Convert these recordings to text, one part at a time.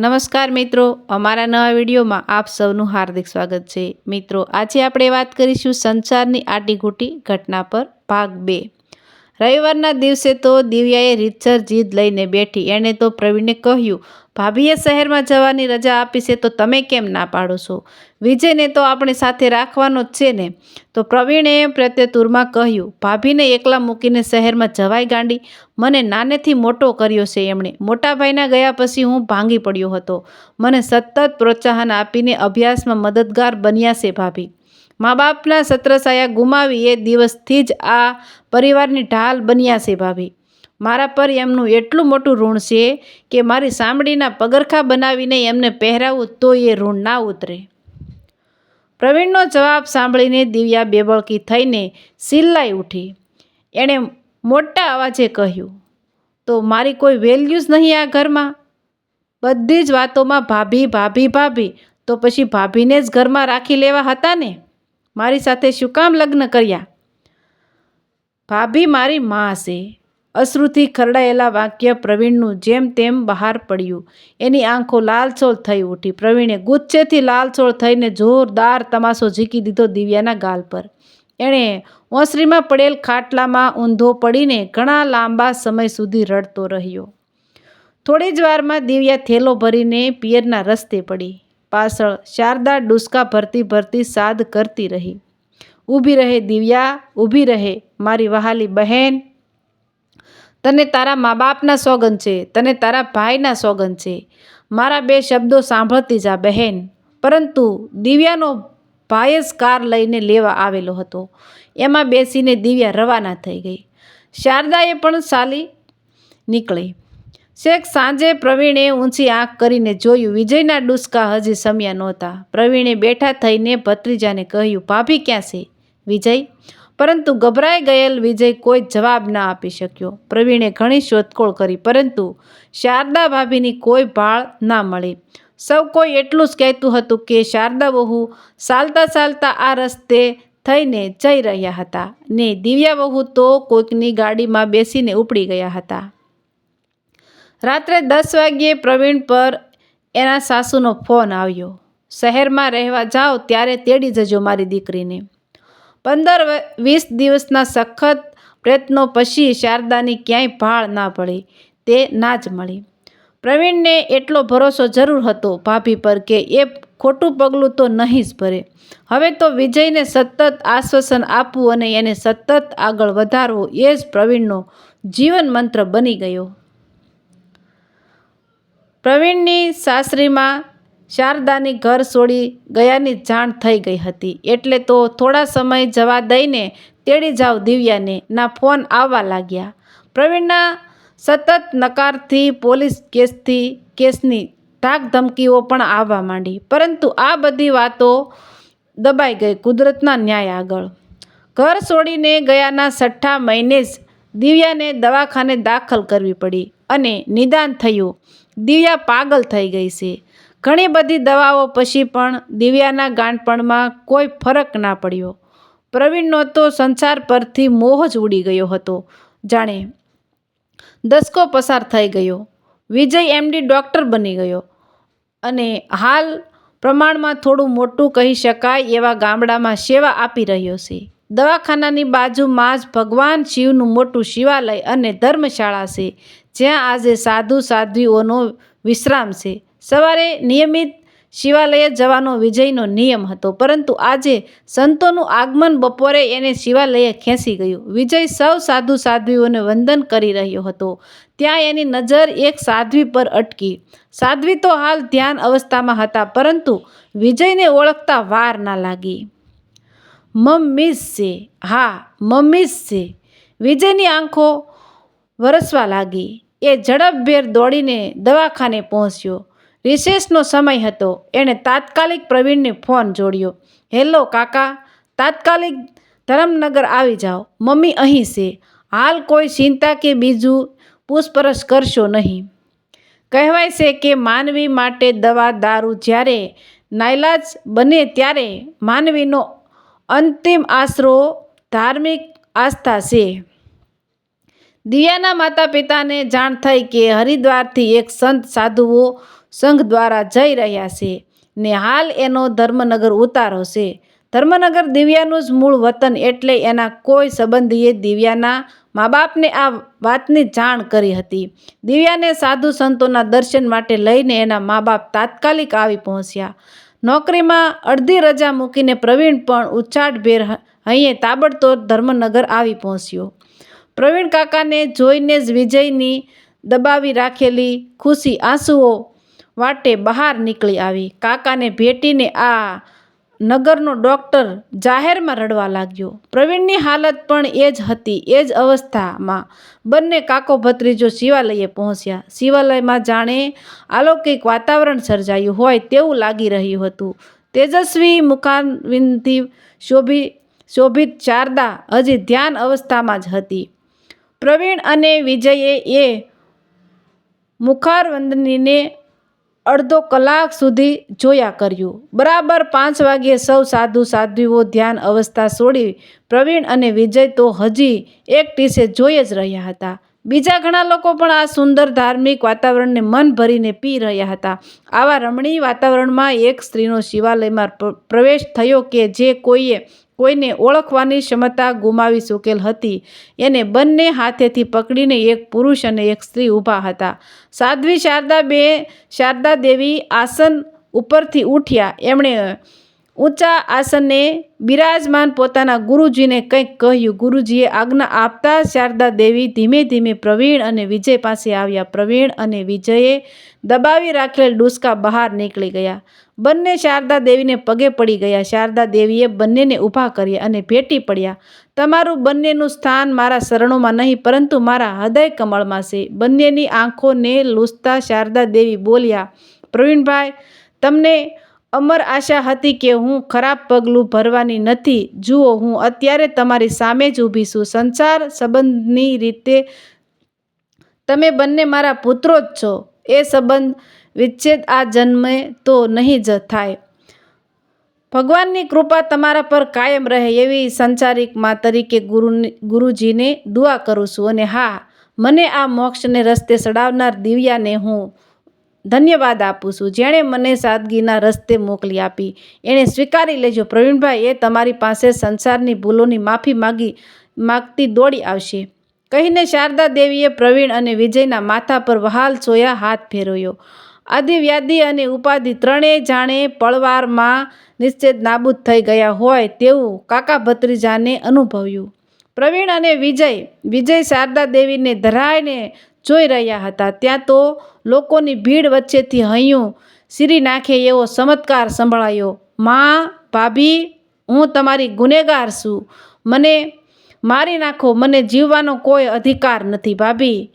નમસ્કાર મિત્રો, અમારા નવા વિડીયોમાં આપ સૌનું હાર્દિક સ્વાગત છે. મિત્રો, આજે આપણે વાત કરીશું સંસારની આટીઘૂટી ઘટના પર, ભાગ બે. રવિવારના દિવસે તો દિવ્યાએ રીતસર જીદ લઈને બેઠી. એણે તો પ્રવીણને કહ્યું, ભાભીએ શહેરમાં જવાની રજા આપી છે તો તમે કેમ ના પાડો છો? વિજયને તો આપણે સાથે રાખવાનો જ છે ને. તો પ્રવીણે પ્રત્યુરમાં કહ્યું, ભાભીને એકલા મૂકીને શહેરમાં જવાય ગાંડી? મને નાનેથી મોટો કર્યો છે એમણે. મોટા ભાઈના ગયા પછી હું ભાંગી પડ્યો હતો. મને સતત પ્રોત્સાહન આપીને અભ્યાસમાં મદદગાર બન્યા છે ભાભી. મા બાપના સત્રસાયા ગુમાવી એ દિવસથી જ આ પરિવારની ઢાલ બન્યા છે ભાભી. મારા પર એમનું એટલું મોટું ઋણ છે કે મારી સાંભળીના પગરખા બનાવીને એમને પહેરાવું તો એ ઋણ ના ઉતરે. પ્રવીણનો જવાબ સાંભળીને દિવ્યા બેબળકી થઈને સિલ્લાઈ ઉઠી. એણે મોટા અવાજે કહ્યું, તો મારી કોઈ વેલ્યુ જ નહીં આ ઘરમાં? બધી જ વાતોમાં ભાભી ભાભી ભાભી. તો પછી ભાભીને જ ઘરમાં રાખી લેવા હતા ને? મારી સાથે શું કામ લગ્ન કર્યા? ભાભી મારી માં છે અશ્રુથી ખરડાયેલા વાક્ય પ્રવીણનું જેમ તેમ બહાર પડ્યું. એની આંખો લાલચોળ થઈ ઉઠી. પ્રવીણે ગુચ્છેથી લાલચોળ થઈને જોરદાર તમાશો ઝીકી દીધો દિવ્યાના ગાલ પર. એણે ઓસરીમાં પડેલ ખાટલામાં ઊંધો પડીને ઘણા લાંબા સમય સુધી રડતો રહ્યો. થોડી જ વારમાં દિવ્યા થેલો ભરીને પિયરના રસ્તે પડી. પાછળ શારદા ડુસકા ભરતી ભરતી સાદ કરતી રહી. ઊભી રહે દિવ્યા, ઊભી રહે મારી વહાલી બહેન. તને તારા મા બાપના સોગન છે, તને તારા ભાઈના સોગન છે. મારા બે શબ્દો સાંભળતી જા બહેન. પરંતુ દિવ્યાનો ભાઈ જ કાર લઈને લેવા આવેલો હતો. એમાં બેસીને દિવ્યા રવાના થઈ ગઈ. શારદાએ પણ સાલી નીકળી. શેખ સાંજે પ્રવીણે ઊંચી આંખ કરીને જોયું, વિજયના ડુસકા હજી સમ્યા નહોતા. પ્રવીણે બેઠા થઈને ભત્રીજાને કહ્યું, ભાભી ક્યાં છે? વિજય, પરંતુ ગભરાઈ ગયેલ વિજય કોઈ જવાબ ના આપી શક્યો. પ્રવીણે ઘણી શોધખોળ કરી, પરંતુ શારદા ભાભીની કોઈ ભાળ ના મળી. સૌ કોઈ એટલું જ કહેતું હતું કે શારદા બહુ ચાલતા ચાલતા આ રસ્તે થઈને જઈ રહ્યા હતા ને દિવ્યા બહુ તો કોઈકની ગાડીમાં બેસીને ઉપડી ગયા હતા. રાત્રે દસ વાગ્યે પ્રવીણ પર એના સાસુનો ફોન આવ્યો. શહેરમાં રહેવા જાઓ, ત્યારે તેડી જજો મારી દીકરીને. પંદર વીસ દિવસના સખત પ્રયત્નો પછી શારદાની ક્યાંય ભાળ ના પડી, તે ના જ મળી. પ્રવીણને એટલો ભરોસો જરૂર હતો ભાભી પર કે એ ખોટું પગલું તો નહીં જ ભરે. હવે તો વિજયને સતત આશ્વાસન આપવું અને એને સતત આગળ વધારવું એ જ પ્રવીણનો જીવન મંત્ર બની ગયો. પ્રવીણની સાસરીમાં શારદાની ઘર છોડી ગયાની જાણ થઈ ગઈ હતી. એટલે તો થોડા સમય જવા દઈને તેડી જાઓ દિવ્યાને ના ફોન આવવા લાગ્યા. પ્રવીણના સતત નકારથી પોલીસ કેસથી કેસની ધાક ધમકીઓ પણ આવવા માંડી. પરંતુ આ બધી વાતો દબાઈ ગઈ કુદરતના ન્યાય આગળ. ઘર છોડીને ગયાના છઠ્ઠા મહિને જ દિવ્યાને દવાખાને દાખલ કરવી પડી અને નિદાન થયું. દિવ્યા પાગલ થઈ ગઈ છે. ઘણી બધી દવાઓ પછી પણ દિવ્યાના ગાંઠપણમાં કોઈ ફરક ના પડ્યો. પ્રવીણનો તો સંસાર પરથી મોહ જ ઉડી ગયો હતો. જાણે દસકો પસાર થઈ ગયો. વિજય એમડી ડૉક્ટર બની ગયો. અને હાલ પ્રમાણમાં થોડું મોટું કહી શકાય એવા ગામડામાં સેવા આપી રહ્યો છે. દવાખાનાની બાજુમાં જ ભગવાન શિવનું મોટું શિવાલય અને ધર્મશાળા છે, જ્યાં આજે સાધુ સાધ્વીઓનો વિશ્રામ છે. સવારે નિયમિત શિવાલયે જવાનો વિજયનો નિયમ હતો, પરંતુ આજે સંતોનું આગમન બપોરે એને શિવાલયે ખેંચી ગયું. વિજય સૌ સાધુ સાધ્વીઓને વંદન કરી રહ્યો હતો. ત્યાં એની નજર એક સાધ્વી પર અટકી. સાધ્વી તો હાલ ધ્યાન અવસ્થામાં હતા, પરંતુ વિજયને ઓળખતા વાર ના લાગી. મમ્મીસ છે. હા, મમ્મી છે. વિજયની આંખો વરસવા લાગી. એ ઝડપભેર દોડીને દવાખાને પહોંચ્યો. રિસેસનો સમય હતો. એણે તાત્કાલિક પ્રવીણને ફોન જોડ્યો. હેલો, કાકા. તાત્કાલિક ધરમનગર આવી જાઓ. મમ્મી અહીં છે. હાલ કોઈ ચિંતા કે બીજું પૂછપરછ કરશો નહીં. કહેવાય છે કે માનવી માટે દવા, દારૂ જ્યારે નાયલાજ બને ત્યારે માનવીનો અંતિમ આશરો ધાર્મિક આસ્થા છે. દિયાના માતા પિતાને જાણ થઈ કે હરિદ્વારથી એક સંત સાધુઓ સંઘ દ્વારા જઈ રહ્યા છે ને હાલ એનો ધર્મનગર ઉતારો છે. ધર્મનગર દિવ્યાનું જ મૂળ વતન એટલે એના કોઈ સંબંધીએ દિવ્યાના મા બાપને આ વાતની જાણ કરી હતી. દિવ્યાને સાધુ સંતોના દર્શન માટે લઈને એના મા બાપ તાત્કાલિક આવી પહોંચ્યા. નોકરીમાં અડધી રજા મૂકીને પ્રવીણ પણ ઉચ્ચાટભેર અહીંયા તાબડતોડ ધર્મનગર આવી પહોંચ્યો. પ્રવીણ કાકાને જોઈને જ વિજયની દબાવી રાખેલી ખુશી આંસુઓ વાટે બહાર નીકળી આવી. કાકાને ભેટીને આ નગરનો ડૉક્ટર જાહેરમાં રડવા લાગ્યો. પ્રવીણની હાલત પણ એ જ હતી, એ જ અવસ્થામાં. બંને કાકો ભત્રીજો શિવાલયે પહોંચ્યા. શિવાલયમાં જાણે અલૌકિક વાતાવરણ સર્જાયું હોય તેવું લાગી રહ્યું હતું. તેજસ્વી મુખારવિંદથી શોભી, શોભિત શારદા હજી ધ્યાન અવસ્થામાં જ હતી. પ્રવીણ અને વિજયે એ મુખારવંદનીને અડધો કલાક સુધી જોયા કર્યું. બરાબર પાંચ વાગ્યે સૌ સાધુ સાધ્વીઓ ધ્યાન અવસ્થા છોડી પ્રવીણ અને વિજય તો હજી એક ટીસે જોઈ જ રહ્યા હતા. બીજા ઘણા લોકો પણ આ સુંદર ધાર્મિક વાતાવરણને મન ભરીને પી રહ્યા હતા. આવા રમણીય વાતાવરણમાં એક સ્ત્રીનો શિવાલયમાં પ્રવેશ થયો કે જે કોઈએ કોઈને ઓળખવાની ક્ષમતા ગુમાવી ચૂકેલ હતી. એને બંને હાથેથી પકડીને એક પુરુષ અને એક સ્ત્રી ઊભા હતા. સાધ્વી શારદા બે શારદા દેવી આસન ઉપરથી ઉઠ્યા. એમણે ઊંચા આસને બિરાજમાન પોતાના ગુરુજીને કંઈક કહ્યું. ગુરુજીએ આજ્ઞા આપતા શારદા દેવી ધીમે ધીમે પ્રવીણ અને વિજય પાસે આવ્યા. પ્રવીણ અને વિજયે દબાવી રાખેલ ડુસકા બહાર નીકળી ગયા. બંને શારદા દેવીને પગે પડી ગયા. શારદા દેવીએ બંનેને ઊભા કર્યા અને ભેટી પડ્યા. તમારું બંનેનું સ્થાન મારા શરણોમાં નહીં, પરંતુ મારા હૃદય કમળમાં છે. બંનેની આંખોને લૂસતા શારદા દેવી બોલ્યા, પ્રવીણભાઈ, તમને અમર આશા હતી કે હું ખરાબ પગલું ભરવાની નથી. જુઓ, હું અત્યારે તમારી સામે જ ઊભી છું. સંસાર સંબંધની રીતે તમે બંને મારા પુત્રો જ છો. એ સંબંધ વિચ્છેદ આ જન્મે તો નહીં જ થાય. ભગવાનની કૃપા તમારા પર કાયમ રહે એવી સંચારિક મા તરીકે ગુરુ ગુરુજીને દુઆ કરું છું. અને હા, મને આ મોક્ષને રસ્તે ચડાવનાર દિવ્યાને હું ધન્યવાદ આપું છું. જેણે મને સાદગીના રસ્તે મોકલી આપી, એણે સ્વીકારી લેજો. પ્રવીણભાઈ, એ તમારી પાસે સંસારની ભૂલોની માફી માગી, માગતી દોડી આવશે. કહીને શારદા દેવીએ પ્રવીણ અને વિજયના માથા પર વહાલ સોયા હાથ ફેરવ્યો. આદિવ્યાધિ અને ઉપાધિ ત્રણેય જાણે પળવારમાં નિશ્ચિત નાબૂદ થઈ ગયા હોય તેવું કાકા ભત્રીજાને અનુભવ્યું. પ્રવીણ અને વિજય વિજય શારદા દેવીને ધરાઈને જોઈ રહ્યા હતા. ત્યાં તો લોકોની ભીડ વચ્ચેથી હૈયું સીરી નાખે એવો ચમત્કાર સંભળાયો. માં, ભાભી, હું તમારી ગુનેગાર છું. મને મારી નાખો. મને જીવવાનો કોઈ અધિકાર નથી, ભાભી.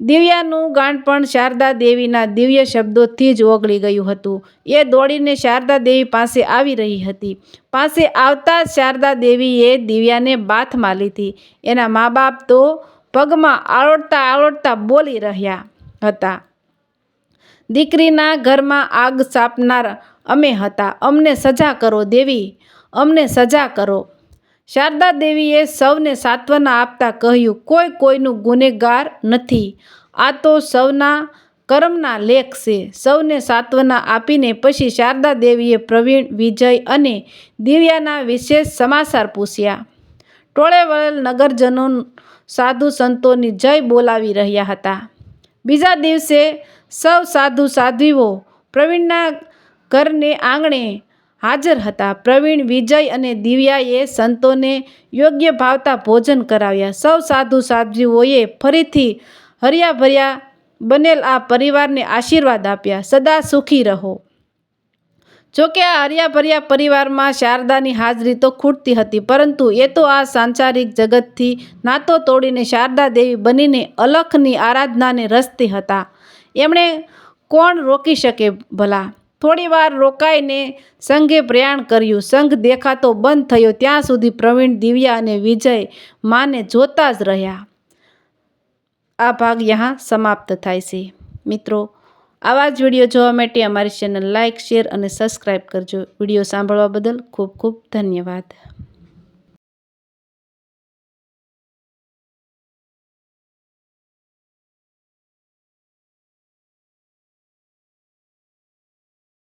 દિવ્યાનું ગાંઠપણ શારદા દેવીના દિવ્ય શબ્દોથી જ ઓગળી ગયું હતું. એ દોડીને શારદા દેવી પાસે આવી રહી હતી. પાસે આવતા શારદા દેવીએ દિવ્યાને બાથમાં લીધી. એના મા બાપ તો પગમાં આળોટતા આળોટતા બોલી રહ્યા હતા. દીકરીના ઘરમાં આગ સાપનાર અમે હતા. અમને સજા કરો દેવી, અમને સજા કરો. શારદા દેવીએ સૌને સાંત્વના આપતા કહ્યું, કોઈ કોઈનું ગુનેગાર નથી. આ તો સૌના કર્મના લેખ છે. સૌને સાંત્વના આપીને પછી શારદા દેવીએ પ્રવીણ, વિજય અને દિવ્યાના વિશેષ સમાચાર પૂછ્યા. ટોળે વળેલ નગરજનો સાધુ સંતોની જય બોલાવી રહ્યા હતા. બીજા દિવસે સૌ સાધુ સાધ્વીઓ પ્રવીણના ઘરને આંગણે હાજર હતા. પ્રવીણ, વિજય અને દિવ્યાએ સંતોને યોગ્ય ભાવતા ભોજન કરાવ્યા. સૌ સાધુ સાધ્વીઓએ ફરીથી હર્યાભર્યા બનેલ આ પરિવારને આશીર્વાદ આપ્યા. સદા સુખી રહો. જોકે આ હર્યાભર્યા પરિવારમાં શારદાની હાજરી તો ખૂટતી હતી, પરંતુ એ તો આ સાંસારિક જગતથી નાતો તોડીને શારદા દેવી બનીને અલખની આરાધનાને રસતી હતા. એમણે કોણ રોકી શકે ભલા? થોડીવાર રોકાઈને સંઘે પ્રયાણ કર્યું. સંઘ દેખાતો બંધ થયો. ત્યાં સુધી પ્રવીણ, દિવ્યા અને વિજય માને જોતા જ રહ્યા. આ ભાગ યહાં સમાપ્ત થાય છે. મિત્રો આવા જ વીડિયો જોવા માટે અમારી ચેનલ લાઇક, શેર અને સબસ્ક્રાઈબ કરજો. વીડિયો સાંભળવા બદલ ખૂબ ખૂબ ધન્યવાદ.